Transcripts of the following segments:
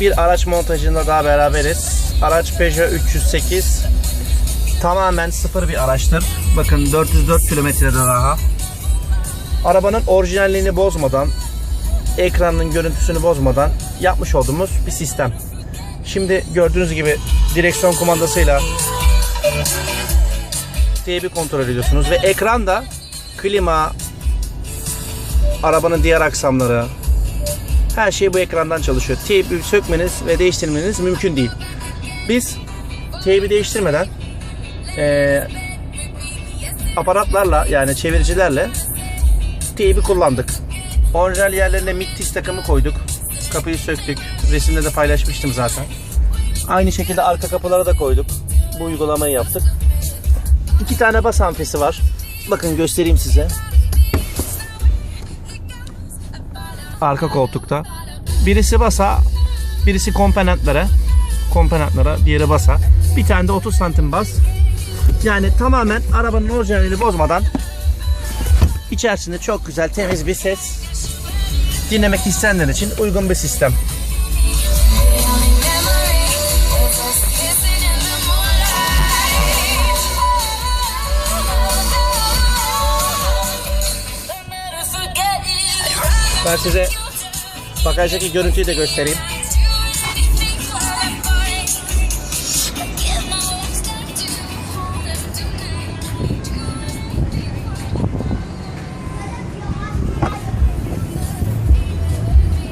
Bir araç montajında daha beraberiz. Araç Peugeot 308. Tamamen sıfır bir araçtır. Bakın 404 kilometrede daha. Arabanın orijinalliğini bozmadan, ekranın görüntüsünü bozmadan yapmış olduğumuz bir sistem. Şimdi gördüğünüz gibi direksiyon kumandasıyla teybi kontrol ediyorsunuz ve ekranda klima, arabanın diğer aksamları, her şey bu ekrandan çalışıyor. Teybi sökmeniz ve değiştirmeniz mümkün değil. Biz teybi değiştirmeden eee, aparatlarla yani çeviricilerle teybi kullandık. Orijinal yerlerine MIG takımı koyduk. Kapıyı söktük. Resimde de paylaşmıştım zaten. Aynı şekilde arka kapılara da koyduk. Bu uygulamayı yaptık. İki tane bas amfisi var. Bakın göstereyim size. Arka koltukta. Birisi basa, birisi komponentlere. Komponentlere, diğeri basa. Bir tane de 30 santim bas. Yani tamamen arabanın orijinalini bozmadan içerisinde çok güzel temiz bir ses dinlemek isteyenler için uygun bir sistem. Ben size bagajdaki görüntüyü de göstereyim.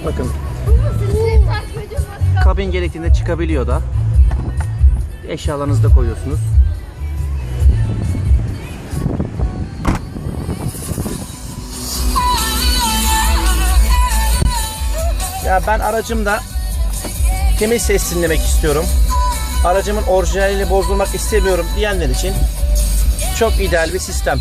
Bakın kabin gerektiğinde çıkabiliyor da. Eşyalarınızı da koyuyorsunuz. Ya ben aracımda temiz ses dinlemek istiyorum. Aracımın orijinalini bozdurmak istemiyorum diyenler için çok ideal bir sistem.